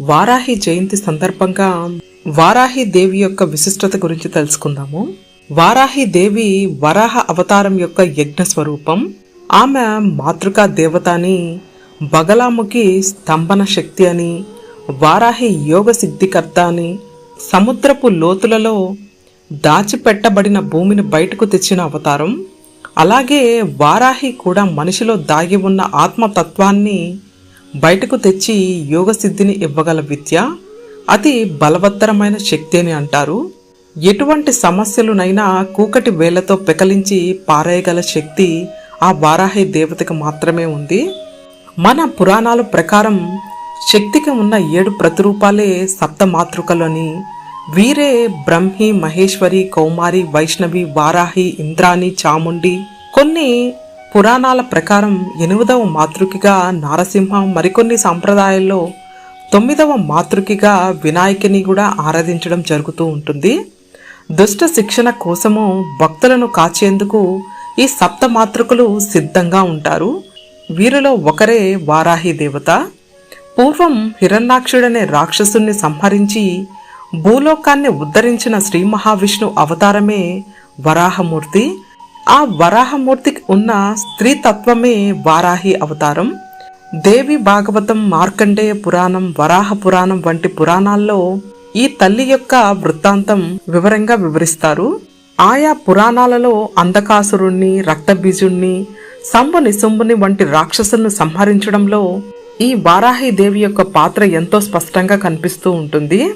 వారాహి జయంతి సందర్భంగా వారాహి దేవి యొక్క విశిష్టత గురించి తెలుసుకుందాము. వారాహి దేవి వరాహ అవతారం యొక్క యజ్ఞ స్వరూపం. ఆమె మాతృకా దేవత అని బగలాముఖి స్తంభన శక్తి అని వారాహి యోగ సిద్ధికర్త అని సముద్రపు లోతులలో దాచిపెట్టబడిన భూమిని బయటకు తెచ్చిన అవతారం. అలాగే వారాహి కూడా మనిషిలో దాగి ఉన్న ఆత్మతత్వాన్ని బయటకు తెచ్చి యోగ సిద్ధిని ఇవ్వగల విద్య అతి బలవత్తరమైన శక్తి అని అంటారు. ఎటువంటి సమస్యలునైనా కూకటి వేళ్ళతో పెకలించి పారేయగల శక్తి ఆ వారాహి దేవతకు మాత్రమే ఉంది. మన పురాణాల ప్రకారం శక్తికి ఉన్న ఏడు ప్రతిరూపాలే సప్త మాతృకలని. వీరే బ్రహ్మి మహేశ్వరి కౌమారి వైష్ణవి వారాహి ఇంద్రాణి చాముండి. కొన్ని పురాణాల ప్రకారం ఎనిమిదవ మాతృకిగా నారసింహ మరికొన్ని సాంప్రదాయాల్లో తొమ్మిదవ మాతృకిగా వినాయకుని కూడా ఆరాధించడం జరుగుతూ ఉంటుంది. దుష్ట శిక్షణ కోసము భక్తులను కాచేందుకు ఈ సప్త మాతృకులు సిద్ధంగా ఉంటారు. వీరిలో ఒకరే వారాహి దేవత. పూర్వం హిరణ్యాక్షుడనే రాక్షసుణ్ణి సంహరించి భూలోకాన్ని ఉద్ధరించిన శ్రీ మహావిష్ణు అవతారమే వరాహమూర్తి. ఆ వరాహమూర్తికి ఉన్న స్త్రీ తత్వమే వారాహి అవతారం. దేవి భాగవతం మార్కండేయ పురాణం వరాహ పురాణం వంటి పురాణాల్లో ఈ తల్లి యొక్క వృత్తాంతం వివరంగా వివరిస్తారు. ఆయా పురాణాలలో అంధకాసురుణ్ణి రక్తబీజుణ్ణి సంభు నిశంబుని వంటి రాక్షసులను సంహరించడంలో ఈ వారాహి దేవి యొక్క పాత్ర ఎంతో స్పష్టంగా కనిపిస్తూ ఉంటుంది.